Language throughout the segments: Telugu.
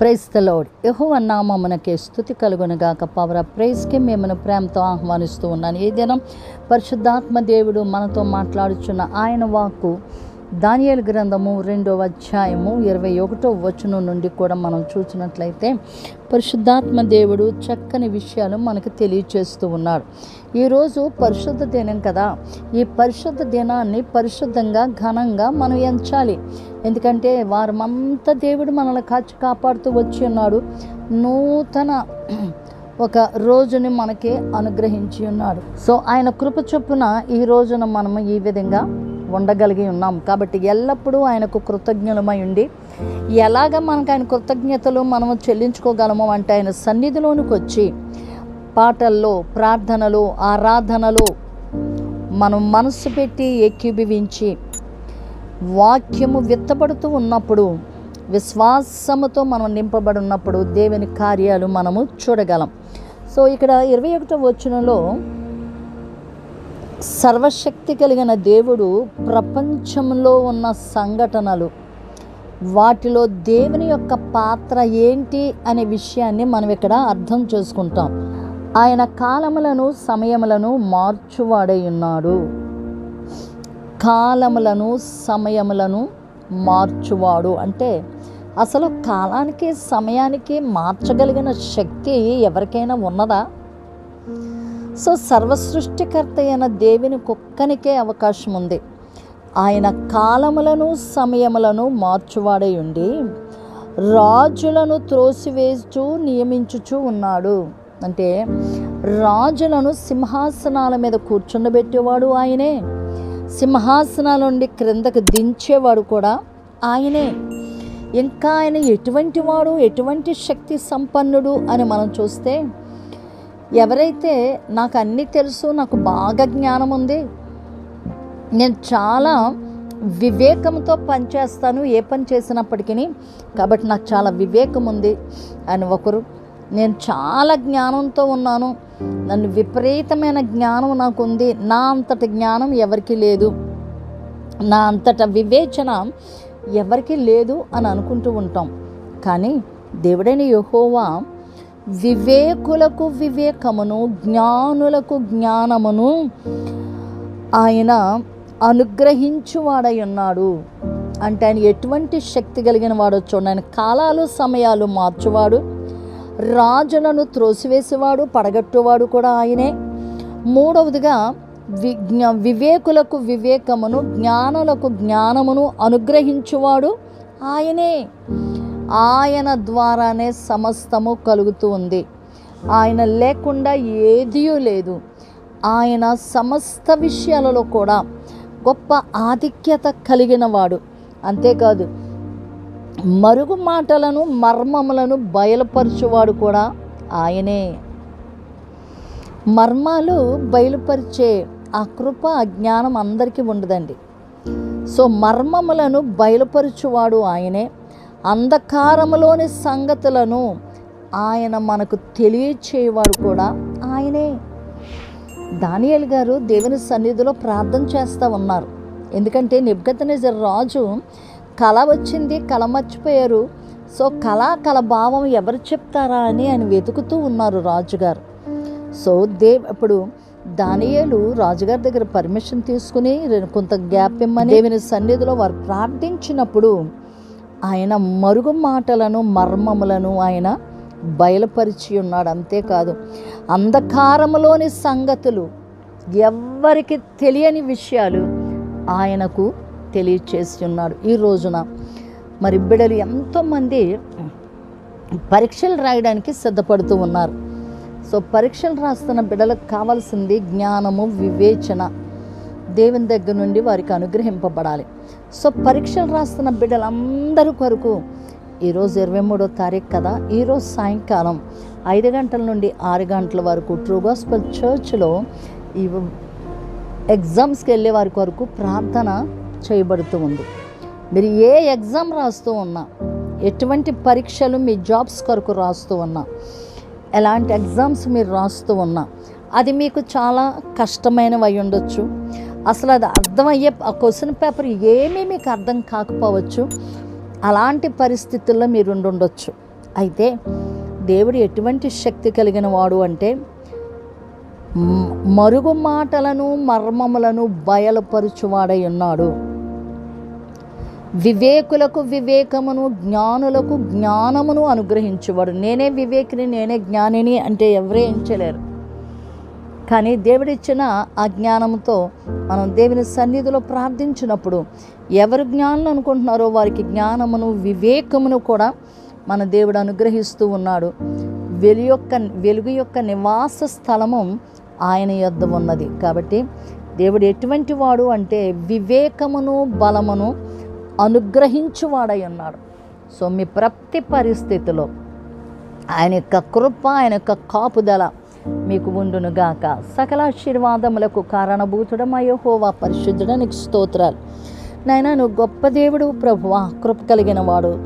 ప్రైజ్ ద లార్డ్ యెహోవా మనకే స్థుతి కలుగునుగాక. పవర్ ప్రైజ్కి మిమ్మల్ని ప్రేమతో ఆహ్వానిస్తూ ఉన్నాను. ఈ దినం పరిశుద్ధాత్మ దేవుడు మనతో మాట్లాడుచున్న ఆయన వాక్కు దానియేలు గ్రంథము రెండవ అధ్యాయము ఇరవై ఒకటో వచనం నుండి కూడా మనం చూసినట్లయితే పరిశుద్ధాత్మ దేవుడు చక్కని విషయాలు మనకు తెలియచేస్తూ ఉన్నాడు ఈరోజు పరిశుద్ధ దినం కదా. ఈ పరిశుద్ధ దినాన్ని పరిశుద్ధంగా ఘనంగా మనం ఎంచాలి. ఎందుకంటే వారమంతా దేవుడు మనల్ని కాచి కాపాడుతూ వచ్చి ఉన్నాడు. నూతన ఒక రోజుని మనకి అనుగ్రహించి ఉన్నాడు. సో ఆయన కృప చొప్పున ఈ రోజున మనము ఈ విధంగా ఉండగలిగి ఉన్నాం. కాబట్టి ఎల్లప్పుడూ ఆయనకు కృతజ్ఞులమై ఉండి ఎలాగ మనకు ఆయన కృతజ్ఞతలు మనము చెల్లించుకోగలము అంటే ఆయన సన్నిధిలోనికి వచ్చి పాటల్లో ప్రార్థనలు ఆరాధనలు మనం మనసు పెట్టి ఏకీభవించి వాక్యము విత్తబడుతూ ఉన్నప్పుడు విశ్వాసముతో మనం నింపబడి ఉన్నప్పుడు దేవుని కార్యాలు మనము చూడగలం. సో ఇక్కడ ఇరవై ఒకటో వచనంలో సర్వశక్తి కలిగిన దేవుడు ప్రపంచంలో ఉన్న సంఘటనలు వాటిలో దేవుని యొక్క పాత్ర ఏంటి అనే విషయాన్ని మనం ఇక్కడ అర్థం చేసుకుంటాం. ఆయన కాలములను సమయములను మార్చువాడై ఉన్నాడు. కాలములను సమయములను మార్చువాడు. అంటే అసలు కాలానికి సమయానికి మార్చగలిగిన శక్తి ఎవరికైనా ఉన్నదా? సో సర్వసృష్టికర్త అయిన దేవుని కుక్కనికే అవకాశం ఉంది ఆయన కాలములను సమయములను మార్చువాడై ఉండి రాజులను త్రోసివేస్తూ నియమించుచూ ఉన్నాడు. అంటే రాజులను సింహాసనాల మీద కూర్చుండబెట్టేవాడు ఆయనే. సింహాసనాల నుండి క్రిందకు దించేవాడు కూడా ఆయనే. ఇంకా ఆయన ఎటువంటి వాడు ఎటువంటి శక్తి సంపన్నుడు అని మనం చూస్తే ఎవరైతే నాకు అన్నీ తెలుసు నాకు బాగా జ్ఞానం ఉంది నేను చాలా వివేకంతో పనిచేస్తాను ఏ పని చేసినప్పటికీ కాబట్టి నాకు చాలా వివేకం ఉంది అని ఒకరు. నేను చాలా జ్ఞానంతో ఉన్నాను. నన్ను విపరీతమైన జ్ఞానం నాకు ఉంది. నా అంతటి జ్ఞానం ఎవరికీ లేదు. నా అంతట వివేచన ఎవరికీ లేదు అని అనుకుంటూ ఉంటాం. కానీ దేవుడైన యహోవా వివేకులకు వివేకమును జ్ఞానులకు జ్ఞానమును ఆయన అనుగ్రహించువాడై ఉన్నాడు అంటే ఆయన ఎటువంటి శక్తి కలిగిన వాడో చూడండి. ఆయన కాలాలు సమయాలు మార్చువాడు. రాజులను త్రోసివేసేవాడు పడగట్టువాడు కూడా ఆయనే. మూడవదిగా విజ్ఞ వివేకులకు వివేకమును జ్ఞానులకు జ్ఞానమును అనుగ్రహించువాడు ఆయనే. ఆయన ద్వారానే సమస్తము కలుగుతూ ఉంది. ఆయన లేకుండా ఏదీ లేదు. ఆయన సమస్త విషయాలలో కూడా గొప్ప ఆధిక్యత కలిగిన వాడు అంతేకాదు మరుగు మాటలను మర్మములను బయలుపరచువాడు కూడా ఆయనే. మర్మాలు బయలుపరిచే ఆ కృప జ్ఞానం అందరికీ ఉండదండి. సో మర్మములను బయలుపరచువాడు ఆయనే. అంధకారములోని సంగతులను ఆయన మనకు తెలియచేయవారు కూడా ఆయనే. దానియల్ గారు దేవుని సన్నిధిలో ప్రార్థన చేస్తూ ఉన్నారు. ఎందుకంటే నిబ్గతనేజర్ రాజు కళ వచ్చింది కళ మర్చిపోయారు. సో కళ కళ భావం ఎవరు చెప్తారా అని ఆయన వెతుకుతూ ఉన్నారు రాజుగారు. సో దేవ్ ఇప్పుడు దానియేలు రాజుగారి దగ్గర పర్మిషన్ తీసుకుని కొంత గ్యాప్ ఇమ్మని దేవుని సన్నిధిలో వారు ప్రార్థించినప్పుడు ఆయన మరుగు మాటలను మర్మములను ఆయన బయలుపరిచి ఉన్నాడు. అంతేకాదు అంధకారములోని సంగతులు ఎవ్వరికి తెలియని విషయాలు ఆయనకు తెలియచేసి ఉన్నాడు. ఈ రోజున మరి బిడ్డలు ఎంతోమంది పరీక్షలు రాయడానికి సిద్ధపడుతూ ఉన్నారు. సో పరీక్షలు రాస్తున్న బిడ్డలకు కావాల్సింది జ్ఞానము వివేచన. దేవుని దగ్గర నుండి వారికి అనుగ్రహింపబడాలి. సో పరీక్షలు రాస్తున్న బిడ్డలందరి కొరకు ఈరోజు ఇరవై మూడో తారీఖు కదా ఈరోజు సాయంకాలం ఐదు గంటల నుండి ఆరు గంటల వరకు ట్రూ గాస్పల్ చర్చ్లో ఈ ఎగ్జామ్స్కి వెళ్ళే వారి కొరకు ప్రార్థన చేయబడుతూ ఉంది. మీరు ఏ ఎగ్జామ్ రాస్తూ ఉన్నా ఎటువంటి పరీక్షలు మీ జాబ్స్ కొరకు రాస్తూ ఉన్నా ఎలాంటి ఎగ్జామ్స్ మీరు రాస్తూ ఉన్నా అది మీకు చాలా కష్టమైనవి అయి ఉండొచ్చు. అసలు అది అర్థమయ్యే ఆ క్వశ్చన్ పేపర్ ఏమీ మీకు అర్థం కాకపోవచ్చు. అలాంటి పరిస్థితుల్లో మీరు ఉండి ఉండొచ్చు అయితే దేవుడు ఎటువంటి శక్తి కలిగిన వాడు అంటే మరుగు మాటలను మర్మములను బయలుపరుచువాడై ఉన్నాడు. వివేకులకు వివేకమును జ్ఞానులకు జ్ఞానమును అనుగ్రహించేవాడు. నేనే వివేకిని నేనే జ్ఞానిని అంటే ఎవరే ఎంచలేరు. కానీ దేవుడిచ్చిన ఆ జ్ఞానంతో మనం దేవుని సన్నిధిలో ప్రార్థించినప్పుడు ఎవరు జ్ఞానులు అనుకుంటున్నారో వారికి జ్ఞానమును వివేకమును కూడా మన దేవుడు అనుగ్రహిస్తూ ఉన్నాడు. వెలు యొక్క వెలుగు యొక్క నివాస స్థలము ఆయన యొద్ద ఉన్నది. కాబట్టి దేవుడు ఎటువంటి వాడు అంటే వివేకమును బలమును అనుగ్రహించువాడై ఉన్నాడు. సో మీ ప్రతి పరిస్థితిలో ఆయన యొక్క కృప ఆయన యొక్క కాపుదల మీకు ఉండునుగాక సకల ఆశీర్వాదములకు కారణభూతుడమయ్యో హోవా పరిశుద్ధుడానికి స్తోత్రాలు. నాయన నువ్వు గొప్ప దేవుడు ప్రభువా కృప కలిగిన వాడు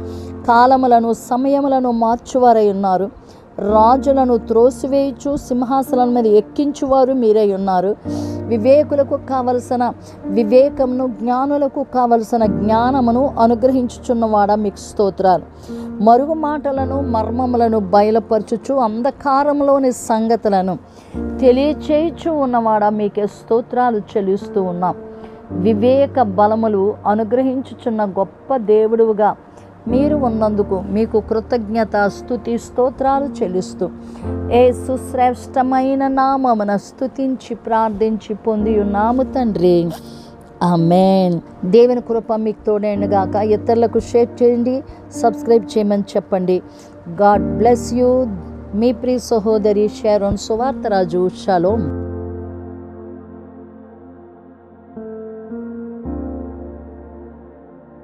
కాలములను సమయములను మార్చువారై ఉన్నారు. రాజులను త్రోసివేయచు సింహాసనం మీద ఎక్కించువారు మీరై ఉన్నారు. వివేకులకు కావలసిన వివేకమును జ్ఞానులకు కావలసిన జ్ఞానమును అనుగ్రహించుచున్నవాడా మీకు స్తోత్రాలు. మరుగు మాటలను మర్మములను బయలుపరచుచు అంధకారంలోని సంగతులను తెలియచేయచు ఉన్నవాడా మీకే స్తోత్రాలు చెల్లిస్తూ ఉన్నాం. వివేక బలములు అనుగ్రహించుచున్న గొప్ప దేవుడుగా మీరు ఉన్నందుకు మీకు కృతజ్ఞత స్థుతి స్తోత్రాలు చెల్లిస్తూ ఏ సుశ్రేష్టమైన నామమున స్థుతించి ప్రార్థించి పొంది ఉన్నాము తండ్రి. ఆమెన్. దేవుని కృప మీకు తోడైనగాక ఇతరులకు షేర్ చేయండి సబ్స్క్రైబ్ చేయమని చెప్పండి. God bless you. మీ ప్రియ సహోదరి షారోన్ సువార్తరాజు. షలోమ్